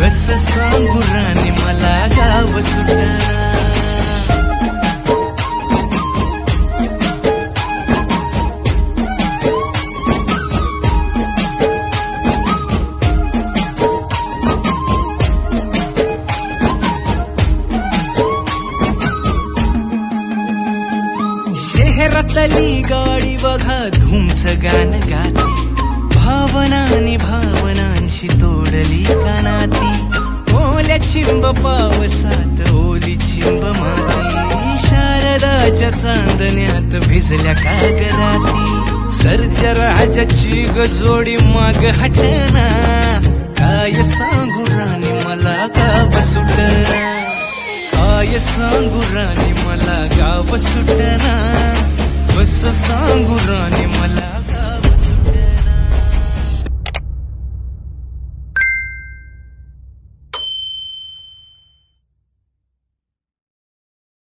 कस सांगू राणी मला गाव सुटणार शहरातली गाडी बघा धुमच गाणं गाते. भावनानी भावनांशी तोडली कानाती. ओल्या चिंब पावसात ओली चिंब माती. शारदाच्या चांदण्यात भिजल्या कागदाती. सर्ज राजाची गजोडी माग हटना. काय सांगू राणी मला गाव सुटना. काय सांगू राणी मला गाव सुटना. कस सांगू राणी मला